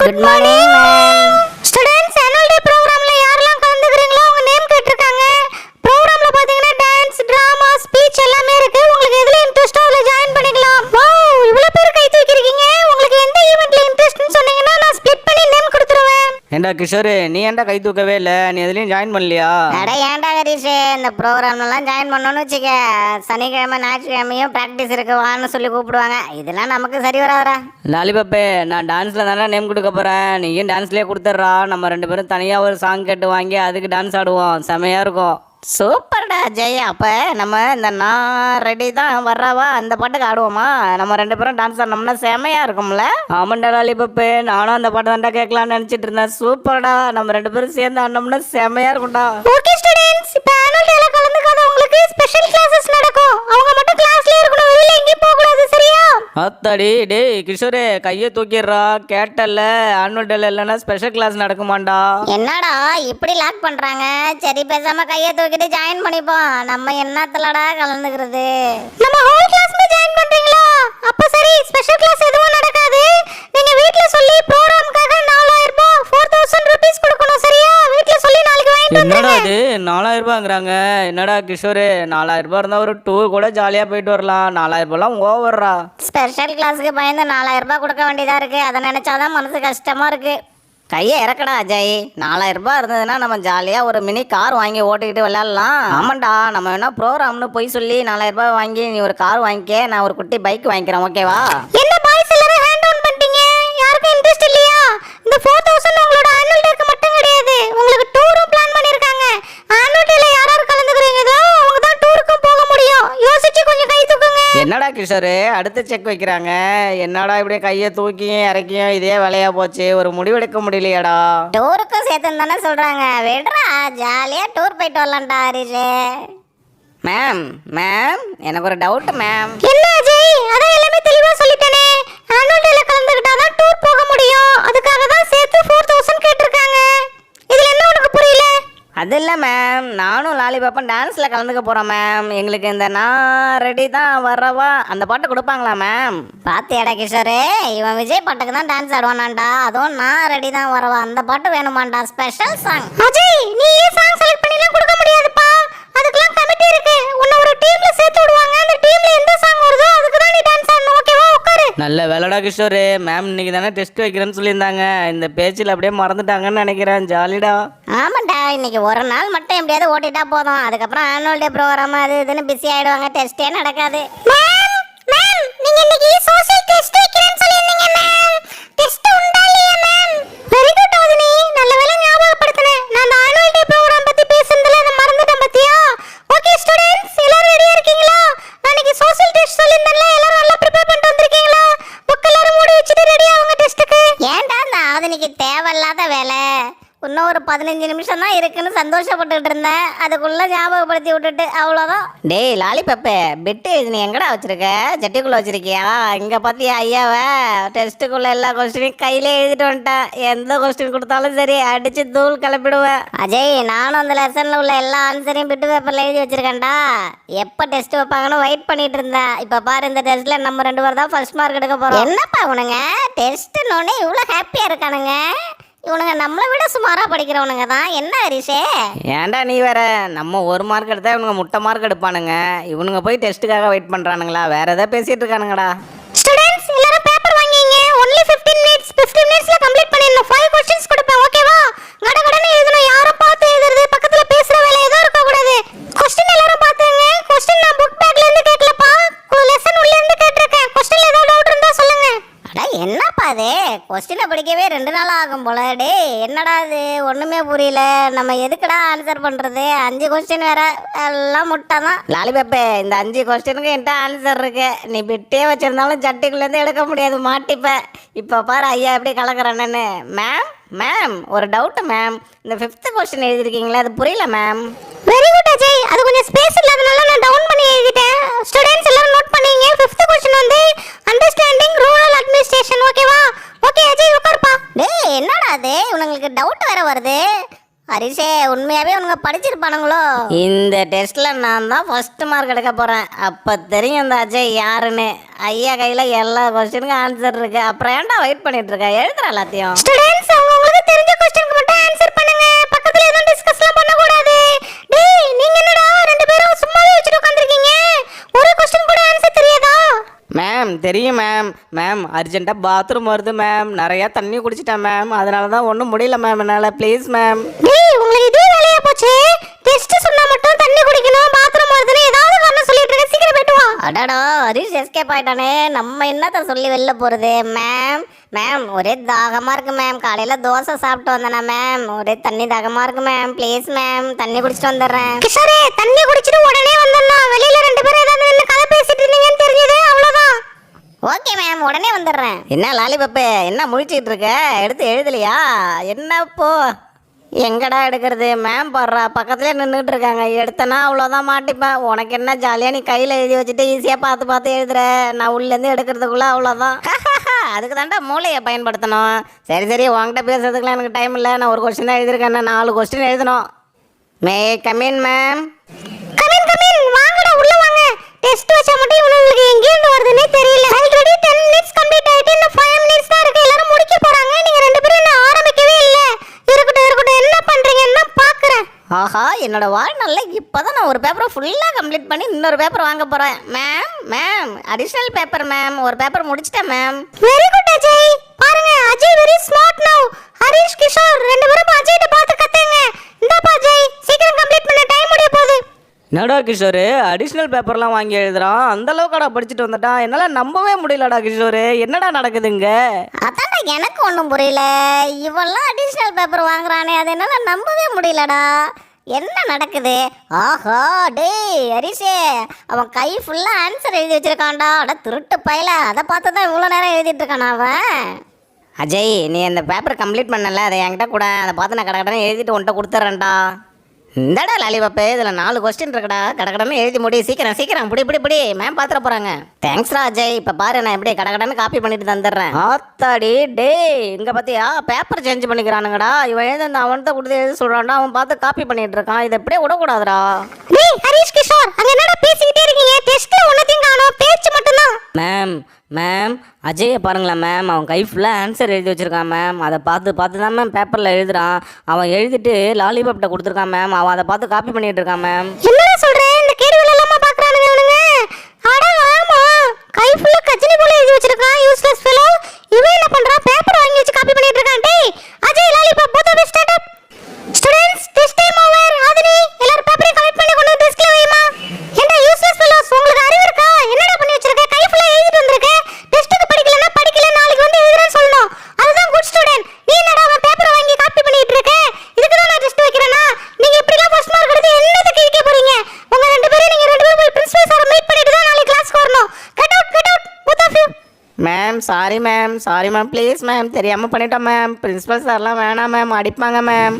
Good morning ma'am students annual day ப்ரோக்ராம்ல யாரெல்லாம் கலந்துக்கிறீங்களோ உங்க நேம் கேட்டிருக்காங்க ப்ரோக்ராம்ல பாத்தீங்கன்னா டான்ஸ் டிராமா ஸ்பீச் எல்லாமே இருக்கு உங்களுக்கு எதுல இன்ட்ரெஸ்டோ அதுல ஜாயின் பண்ணிக்கலாம் வாவ் இவ்வளவு பேர் கை தூக்கிருக்கீங்க உங்களுக்கு எந்த ஈவென்ட்ல இன்ட்ரெஸ்ட்னு சொன்னீங்கன்னா நான் ஸ்ப்ளிட் பண்ணி நேம் கொடுத்துருவேன் ஏண்டா கிஷோர் நீ ஏன்டா கை தூக்கவே இல்லை? நீ எதுலையும் ஜாயின் பண்ணலையா? அட ஏன்டா ஹரிஷ் இந்த ப்ரோக்ராம்லாம் ஜாயின் பண்ணணும்னு வச்சுக்க. சனிக்கிழமை ஞாயிற்றுக்கிழமையும் ப்ராக்டிஸ் இருக்கு வான்னு சொல்லி கூப்பிடுவாங்க. இதெல்லாம் நமக்கு சரி வராதா லாலிபப்பே நான் டான்ஸில் தானே நேம் கொடுக்க போகிறேன் நீயும் டான்ஸ்லேயே கொடுத்துட்றா. நம்ம ரெண்டு பேரும் தனியாக ஒரு சாங் கேட்டு வாங்கி அதுக்கு டான்ஸ் ஆடுவோம். செமையாக இருக்கும். சூப்பர்டா ஜெய் அப்ப நம்ம இந்த நான் ரெடி தான் வர்றவா அந்த பாட்டுக்கு ஆடுவோமா? நம்ம ரெண்டு பேரும் டான்ஸ் ஆடினோம்னா செமையாக இருக்கும்ல? ஆமாண்டா லாலிபப்பு நானும் அந்த பாட்டு தான்டா கேட்கலான்னு நினச்சிட்டு இருந்தேன். சூப்பர்டா நம்ம ரெண்டு பேரும் சேர்ந்து ஆடினோம்னா செமையாக இருக்கும்டா. ஓகே ஸ்டூடண்ட்ஸ் இப்போ ஆனுவல் டேல கலந்துக்காதவங்களுக்கு ஸ்பெஷல் கிளாஸஸ் நடக்கும் அவங்க மட்டும் கிளாஸ்லயே இருக்கணும் வெளியில எங்கேயும் போக கூடாது சரியா அத்தாடி டேய் கிஷோரே கையை தூக்கிடுறா. கேட்டல்ல ஆனுவல் டேல இல்லைன்னா ஸ்பெஷல் கிளாஸ் நடக்குமாண்டா. என்னடா இப்படி லாக் பண்றாங்க? சரி பேசாம கையை தூக்கிட்டு ஜாயின் பண்ணிப்போம். நம்ம என்னத்துலடா கலந்துக்கிறது? நம்ம ஹோல் கிளாஸ்மே ஜாயின் பண்றீங்களா? அப்ப சரி ஸ்பெஷல் கிளாஸ் எதுவும் நடக்காது. நீங்க வீட்ல சொல்லி ப்ரோகிராமுக்காக என்னடா வந்துருங்க இது நாலாயிரம் ரூபாங்கிறாங்க என்னடா கிஷோரு நாலாயிரம் ரூபாய் இருந்தால் ஒரு டூர் கூட ஜாலியாக போயிட்டு வரலாம். நாலாயிரம் ரூபாய்லாம் ஓவர்றா ஸ்பெஷல் கிளாஸுக்கு பயந்து நாலாயிரம் ரூபாய் கொடுக்க வேண்டியதா இருக்கு. அதை நினைச்சாதான் மனசு கஷ்டமா இருக்கு. கையை இறக்கடா அஜய். நாலாயிரம் ரூபாய் இருந்ததுன்னா நம்ம ஜாலியாக ஒரு மினி கார் வாங்கி ஓட்டிக்கிட்டு விளையாடலாம். ஆமாண்டா நம்ம வேணா ப்ரோக்ராம்னு போய் சொல்லி நாலாயிரம் ரூபாய் வாங்கி நீ ஒரு கார் வாங்கிக்க. நான் ஒரு குட்டி பைக் வாங்கிக்கிறேன் ஓகேவா என்ன பாய்ஸ் எல்லாரும் ஹேண்ட் டவுன் பண்ணிட்டீங்க யாருக்கும் இன்ட்ரெஸ்ட் இல்லையா இந்த 4000 உங்களோட ஆனுவல் டேக்கு மட்டும் கிடையாது உங்களுக்கு டூரும் பிளான் பண்ணிருக்காங்க ஆனுவல் டேல யார் யார் கலந்துக்கிறீங்களோ அவங்க தான் டூருக்கும் போக முடியும் யோசிச்சு கொஞ்சம் கை தூக்குங்க என்னடா கிஷோரு அடுத்து செக் வைக்கிறாங்க. என்னடா இப்படியே கையை தூக்கியும் இறக்கியும் இதே வேலையாக போச்சு? ஒரு முடிவெடுக்க முடியலையாடா. டூருக்கும் சேர்த்துன்னு தானே சொல்கிறாங்க விடுறா ஜாலியாக டூர் போயிட்டு வரலாம்டா ஹரிஷு. மேம் மேம் எனக்கு ஒரு டவுட் மேம் என்ன அஜய் அதான் எல்லாமே தெளிவா சொல்லிட்டேனே ஆனுவல் டேல கலந்துக்கிட்டா தான் டூர் போக முடியும் அதுக்காக தான் சேர்த்து 4000 கேட்டிருக்காங்க இதுல என்ன உனக்கு புரியல அது இல்லை மேம் நானும் லாலிபாப்பன் டான்ஸில் கலந்துக்க போகிறோம் மேம் எங்களுக்கு இந்த நான் ரெடி தான் வர்றவா அந்த பாட்டு கொடுப்பாங்களா மேம் பாத்தியாடா கிஷோரு இவன் விஜய் பாட்டுக்கு தான் டான்ஸ் ஆடுவானாண்டா. அதுவும் நான் ரெடி தான் வரவா. அந்த பாட்டு வேணுமாண்டா ஸ்பெஷல் சாங் அஜய் நீ ஏன் சாங் செலக்ட் பண்ணிலாம் கொடுக்க முடியாதுப்பா அதுக்கெல்லாம் கமிட்டி இருக்கு உன்னை ஒரு டீம்ல சேர்த்து விடுவாங்க அந்த டீம்ல எந்த சாங் வருதோ அதுக்கு தான் நீ டான்ஸ் ஆடணும் ஓகேவா உட்காரு நல்ல வேலைடா கிஷோரு. மேம் இன்னைக்கு தானே டெஸ்ட் வைக்கிறேன்னு சொல்லியிருந்தாங்க. இந்த பேச்சில் அப்படியே மறந்துட்டாங்கன்னு நினைக்கிறேன். ஜாலிடா. ஆமாண்டா இன்னைக்கு ஒரு நாள் மட்டும் எப்படியாவது ஓட்டிட்டா போதும். அதுக்கப்புறம் ஆனுவல் டே ப்ரோக்ராம் அது இதுன்னு பிஸி ஆயிடுவாங்க. டெஸ்டே நடக்காது. மேம் மேம் நீங்க இன்னைக்கு சோஷியல் டெஸ்ட் வைக்கிறேன்னு சொல்லிருந்தீங்க மேம் டெஸ்ட் உண்டா இல்லையா மேம் வெரி குட் ஆதினி நல்ல வேளை ஞாபகப்படுத்தினேன் நான் அந்த ஆனுவல் டே ப்ரோகிராம் பத்தி பேசுனதுல அதை மறந்துட்டேன் பத்தியா ஓகே ஸ்டூடண்ட்ஸ் எல்லாரும் ரெடியா இருக்கீங்களா நான் இன்னைக்கு சோஷியல் டெஸ்ட் சொல்லியிருந்தேன்ல எல்லாரும் நல்லா ப்ரிப்பேர் பண்ணிட்டு வந்திருக்கீங்களா புக் எல்லாரும் மூடி வச்சுட்டு ரெடியா ஆகுங்க டெஸ்ட்டுக்கு ஏன்டா அந்த ஆதனிக்கு தேவையில்லாத வேலை இன்னும் ஒரு பதினஞ்சு நிமிஷம் தான் இருக்குன்னு சந்தோஷப்பட்டுட்டு இருந்தேன். அதுக்குள்ள ஞாபகப்படுத்தி விட்டுட்டு அவ்வளோதான் டேய் லாலிபப்பு பிட்டு இது நீ எங்கடா வச்சிருக்க? ஜட்டிக்குள்ள வச்சிருக்கியா? இங்க பாத்தியா ஐயாவை? டெஸ்ட்டுக்குள்ள எல்லா கொஸ்டினையும் கையிலே எழுதிட்டு வந்துட்டேன். எந்த கொஸ்டின் கொடுத்தாலும் சரி அடிச்சு தூள் கிளப்பிடுவேன். அஜய் நானும் அந்த லெசன்ல உள்ள எல்லா ஆன்சரையும் பிட்டு பேப்பர்ல எழுதி வச்சிருக்கேன்டா. எப்போ டெஸ்ட் வைப்பாங்கன்னு வெயிட் பண்ணிட்டு இருந்தேன். இப்போ பாரு இந்த டெஸ்ட்ல நம்ம ரெண்டு பேரும் தான் ஃபர்ஸ்ட் மார்க் எடுக்க போறோம். என்னப்பா இவனுங்க டெஸ்ட்னோடனே இவ்வளோ ஹாப்பியா இருக்கானுங்க. இவனுங்க நம்மளை விட சுமாராக படிக்கிறவனுங்க தான். என்ன ஹரிஷே? ஏன்டா நீ வேற? நம்ம ஒரு மார்க் எடுத்தா இவனுங்க முட்டை மார்க் எடுப்பானுங்க. இவனுங்க போய் டெஸ்ட்டுக்காக வெயிட் பண்ணுறானுங்களா வேற எதாவது பேசிகிட்டு இருக்கானுங்கடா. ஸ்டூடெண்ட்ஸ் எல்லாரும் பேப்பர் வாங்கிங்க. ஒன்லி ஃபிஃப்டீன் மினிட்ஸ் ஃபிஃப்டீன் மினிட்ஸ்ல கம்ப்ளீட் பண்ணிடணும். ஃபைவ் கொஸ்டின்ஸ் கொடுப்பேன் ஓகேவா கட கடன்னு எழுதணும் யாரை பார்த்து எழுதுறது? பக்கத்துல பேசுற வேலை எதுவும் இருக்க கொஸ்டின் எல்லாரும் பாத்துங்க கொஸ்டின் புக் பேக்ல இருந்து கேட்கலப்பா. லெசன் உள்ள இருந்து கேட்டிருக்கேன். கொஸ்டின்ல ஏதாவது டவுட் இருந்தா சொல்லுங்க. அட என்னப்பா அது? கொஸ்டினை படிக்கவே ஆயிரும் போல. டே என்னடா இது? ஒன்றுமே புரியல. நம்ம எதுக்குடா ஆன்சர் பண்ணுறது அஞ்சு கொஸ்டின் வேற. எல்லாம் முட்டை தான் லாலிபாப்பே இந்த அஞ்சு கொஸ்டினுக்கு என்கிட்ட ஆன்சர் இருக்கு. நீ பிட்டே வச்சுருந்தாலும் சட்டிக்குள்ளேருந்து எடுக்க முடியாது மாட்டிப்ப. இப்போ பாரு ஐயா எப்படி கலக்குறேன்னு மேம் மேம் ஒரு டவுட்டு மேம் இந்த ஃபிஃப்த்து கொஸ்டின் எழுதிருக்கீங்களா அது புரியல மேம் வெரி குட் அஜய். அது கொஞ்சம் ஸ்பேஸ் இல்லாதனால நான் டவுன் பண்ணி எழுதிட்டேன். ஸ்டூடெண்ட்ஸ் எல்லாரும் நோட் பண்ணீங்க. ஃபிஃப்த் கொஸ்டின் வந்து அண்டர்ஸ்டாண்டிங் ரூரல் அட்மினிஸ்ட்ரேஷன் ஓகே அது இவனுங்களுக்கு டவுட் வேற வருது. ஹரிஷே உண்மையாவே உனக்கு படிச்சிருப்பானுங்களோ. இந்த டெஸ்ட்ல நான் தான் ஃபர்ஸ்ட் மார்க் எடுக்க போறேன். அப்ப தெரியும் இந்த அஜய் யாருன்னு. ஐயா கையில எல்லா கொஸ்டினுக்கும் ஆன்சர் இருக்கு. அப்புறம் ஏன்டா வெயிட் பண்ணிட்டு இருக்க? எழுதுற எல்லாத்தையும். மேம் தெரியும் மேம் மேம் அர்ஜென்ட்டாக பாத்ரூம் வருது மேம் நிறையா தண்ணி குடிச்சிட்டேன் மேம் அதனால தான் ஒன்றும் முடியல மேம் என்னால். ப்ளீஸ் மேம் டேய் உங்களுக்கு இதே வேலையா போச்சு? டெஸ்ட் சொன்னா மட்டும் தண்ணி குடிக்கணும் பாத்ரூம் வருதுன்னு ஏதாவது காரணம் சொல்லிட்டு இருக்க சீக்கிரம் போயிட்டு வா. அடடோ ஹரிஷ் எஸ்கேப் ஆயிட்டானே. நம்ம என்னத்த சொல்லி வெளில போறது மேம் மேம் ஒரே தாகமா இருக்கு மேம் காலையில தோசை சாப்பிட்டு வந்தேனா மேம் ஒரே தண்ணி தாகமா இருக்கு மேம் ப்ளீஸ் மேம் தண்ணி குடிச்சிட்டு வந்துடுறேன். கிஷோரே தண்ணி குடிச்சிட்டு உடனே வந்துடணும் வெளியில ஓகே மேம் உடனே வந்துடுறேன். என்ன லாலிபப்பு என்ன முழிச்சிட்டு இருக்க எடுத்து எழுதலையா? என்ன போ? எங்கடா எடுக்கிறது? மேம் பாடுறா பக்கத்துலேயே நின்றுட்டு இருக்காங்க எடுத்தனா அவ்வளோதான் மாட்டிப்பேன். உனக்கு என்ன ஜாலியாக நீ கையில் எழுதி வச்சுட்டு ஈஸியாக பார்த்து பார்த்து எழுதுற? நான் உள்ளேருந்து எடுக்கிறதுக்குள்ளே அவ்வளோதான். அதுக்கு தாண்டா மூளையை பயன்படுத்தணும். சரி சரி உங்ககிட்ட பேசுறதுக்குலாம் எனக்கு டைம் இல்லை. நான் ஒரு கொஸ்டின் தான் எழுதியிருக்கேன். நான் நாலு கொஸ்டின் எழுதணும். May come in ma'am come in come in வாங்கடா உள்ள வாங்க டெஸ்ட் வச்சா மட்டும் இவனுங்களுக்கு எங்க இருந்து வருதுன்னே தெரியல ஆல்ரெடி 10 மினிட்ஸ் கம்ப்ளீட் ஆயிட்டு இன்னும் 5 மினிட்ஸ் தான் இருக்கு எல்லாரும் முடிக்க போறாங்க நீங்க ரெண்டு பேரும் இன்னும் ஆரம்பிக்கவே இல்ல இருக்கட்டும் இருக்கட்டும் என்ன பண்றீங்கன்னு தான் பாக்குறேன் ஆஹா என்னோட வாழ்நாளில் இப்போ தான் நான் ஒரு பேப்பரை ஃபுல்லாக கம்ப்ளீட் பண்ணி இன்னொரு பேப்பர் வாங்க போகிறேன் ma'am ma'am additional paper ma'am ஒரு பேப்பர் முடிச்சிட்டேன் மேம் வெரி குட் அஜய் பாருங்க அஜய் வெரி ஸ்மார்ட் நவ ஹரிஷ் கிஷோர் ரெண்டு பேரும் அஜய்ட்ட பார்த்து கத்துங்க. இந்தாப்பா அஜய் சீக்கிரம் கம்ப்ளீட் பண்ண. டைம் முடிய போகுது. என்னடா கிஷோர் அடிஷ்னல் பேப்பர்லாம் வாங்கி எழுதுறான். அந்த அளவுக்காடா படிச்சுட்டு வந்துட்டான். என்னால் நம்பவே முடியலடா கிஷோர் என்னடா நடக்குதுங்க அதான்டா எனக்கு ஒன்றும் புரியல. இவெல்லாம் அடிஷ்னல் பேப்பர் வாங்குறானே. அது என்னால் நம்பவே முடியலடா. என்ன நடக்குது? ஆஹா டேய் அரிசே அவன் கை ஃபுல்லாக ஆன்சர் எழுதி வச்சிருக்கான்டா. அட திருட்டு பயல. அதை பார்த்து தான் இவ்வளோ நேரம் எழுதிட்டு இருக்கான் அவன்? அஜய் நீ அந்த பேப்பர் கம்ப்ளீட் பண்ணல அதை என்கிட்ட கூட அதை பார்த்து நான் கடை எழுதிட்டு உன்கிட்ட கொடுத்துட்றேன்டா இந்தடா லாலிபாப்பு இதில் நாலு கொஸ்டின் இருக்குடா. கடகடன்னு எழுதி முடி சீக்கிரம் சீக்கிரம் பிடி பிடி பிடி. மேம் பார்த்துட போகிறாங்க தேங்க்ஸ் ராஜய் இப்போ பாரு நான் எப்படி கடகடன்னு காப்பி பண்ணிட்டு தந்துடுறேன். ஆத்தாடி டேய் இங்கே பார்த்தியா பேப்பர் சேஞ்ச் பண்ணிக்கிறானுங்கடா. இவன் எழுதி அந்த அவன்கிட்ட கொடுத்து எழுதி சொல்கிறான்டா அவன் பார்த்து காப்பி பண்ணிட்டு இருக்கான். இதை எப்படியே விடக்கூடாதுடா. டேய் ஹரிஷ் கிஷோர் அங்க என்னடா பேசிக்கிட்டே இருக்கீங்க? டெஸ்ட்ல ஒண்ணத்தையும் காணோம். பேச்சு மட்டும்தான். மேம் மேம் அஜயை பாருங்களேன் மேம் அவன் கை ஃபுல்லாக ஆன்சர் எழுதி வச்சிருக்கான் மேம் அதை பார்த்து பார்த்து தான் மேம் பேப்பரில் எழுதுறான். அவன் எழுதிட்டு லாலிபாப்ட்ட கொடுத்துருக்கான் மேம் அவன் அதை பார்த்து காப்பி பண்ணிட்டு இருக்கான் மேம் என்னடா சொல்ற இந்த கேள்வி எல்லாம் பாக்குறானுங்க இவனுங்க அட ஆமா கை ஃபுல்லா கஜினி போல எழுதி வச்சிருக்கான் யூஸ்லெஸ் ஃபெலோ இவன் என்ன பண்றான் பேப்பர் வாங்கி வச்சு காப்பி பண்ணிட்டு இருக்கான் டேய் Ajay lollipop both of you stand up students test time over Aadhini எல்லாரும் பேப்பரை கலெக்ட் பண்ணி கொண்டு வந்து டெஸ்க்ல வைமா என்ன யூஸ்லெஸ் ஃபெலோஸ் உங்களுக்கு அறிவு இருக்கா என்னடா பண்ணி வச்சிருக்க கை ஃபுல்லா எழுதிட்டு வந்திருக்க டெஸ்ட்டுக்கு படிக்கலனா படிக்கல நாளைக்கு வந்து எழுதுறேன்னு சொல்லணும் அதுதான் குட் ஸ்டூடண்ட் நீ என்னடா அவன் பேப்பரை வாங்கி காப்பி பண்ணிட்டு இருக்க இதுக்கு தான் நான் டெஸ்ட் வைக்கிறேனா நீங்க இப்படிலாம் ஃபர்ஸ்ட் மார்க் எடுத்து என்னத்துக்கு கிழிக்க போறீங்க உங்க ரெண்டு பேரும் நீங்க ரெண்டு பேரும் போய் பிரின்சிபல் சாரை மீட் பண்ணிட்டு தான் நாளைக்கு கிளாஸ்க்கு வரணும் cut out cut out both of you ma'am sorry ma'am sorry ma'am please ma'am தெரியாமல் பண்ணிட்டோம் மேம் பிரின்ஸிபல் சார்லாம் வேணாம் மேம் அடிப்பாங்க மேம்